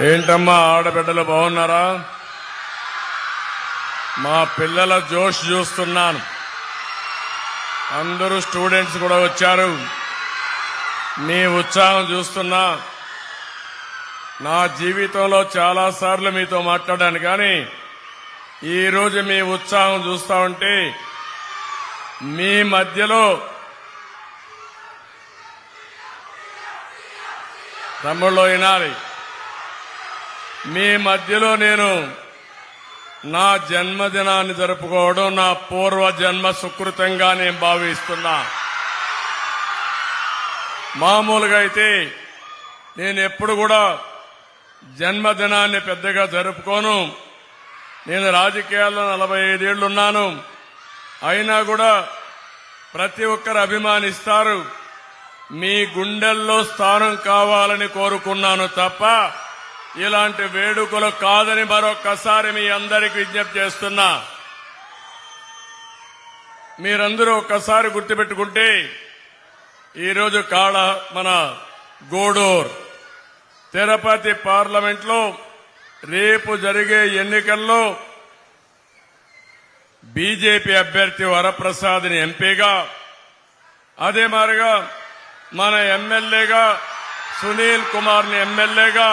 ఏంటమ్మా ఆడబిడ్డలు బాగున్నారా? మా పిల్లల జోష్ చూస్తున్నాను. అందరూ స్టూడెంట్స్ కూడా వచ్చారు. మీ ఉత్సాహం చూస్తున్నా. నా జీవితంలో చాలా సార్లు మీతో మాట్లాడాను కానీ ఈరోజు మీ ఉత్సాహం చూస్తా ఉంటే మీ మధ్యలో తమ్ముళ్ళు వినాలి. మీ మధ్యలో నేను నా జన్మదినాన్ని జరుపుకోవడం నా పూర్వ జన్మ సుకృతంగా నేను భావిస్తున్నా. మామూలుగా అయితే నేను ఎప్పుడు కూడా జన్మదినాన్ని పెద్దగా జరుపుకోను. నేను రాజకీయాల్లో నలభై ఐదేళ్ళున్నాను అయినా కూడా ప్రతి ఒక్కరు అభిమానిస్తారు. మీ గుండెల్లో స్థానం కావాలని కోరుకున్నాను తప్ప ఇలాంటి వేడుకలు కాదని మరొక్కసారి మీ అందరికి విజ్ఞప్తి చేస్తున్నా. మీరందరూ ఒక్కసారి గుర్తుపెట్టుకుంటే ఈరోజు కాళ మన గోడూర్ తిరుపతి పార్లమెంట్లో రేపు జరిగే ఎన్నికల్లో బీజేపీ అభ్యర్థి వరప్రసాద్ని ఎంపీగా అదే మారిగా మన ఎమ్మెల్యేగా సునీల్ కుమార్ని ఎమ్మెల్యేగా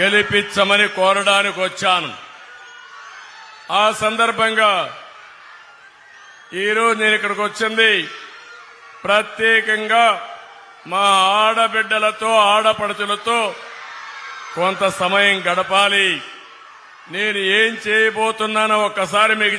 గెలిపించమని కోరడానికి వచ్చాను. ఆ సందర్భంగా ఈరోజు నేను ఇక్కడికి వచ్చింది ప్రత్యేకంగా మా ఆడబిడ్డలతో ఆడపడుచులతో కొంత సమయం గడపాలి. నేను ఏం చేయబోతున్నానో ఒక్కసారి మీకు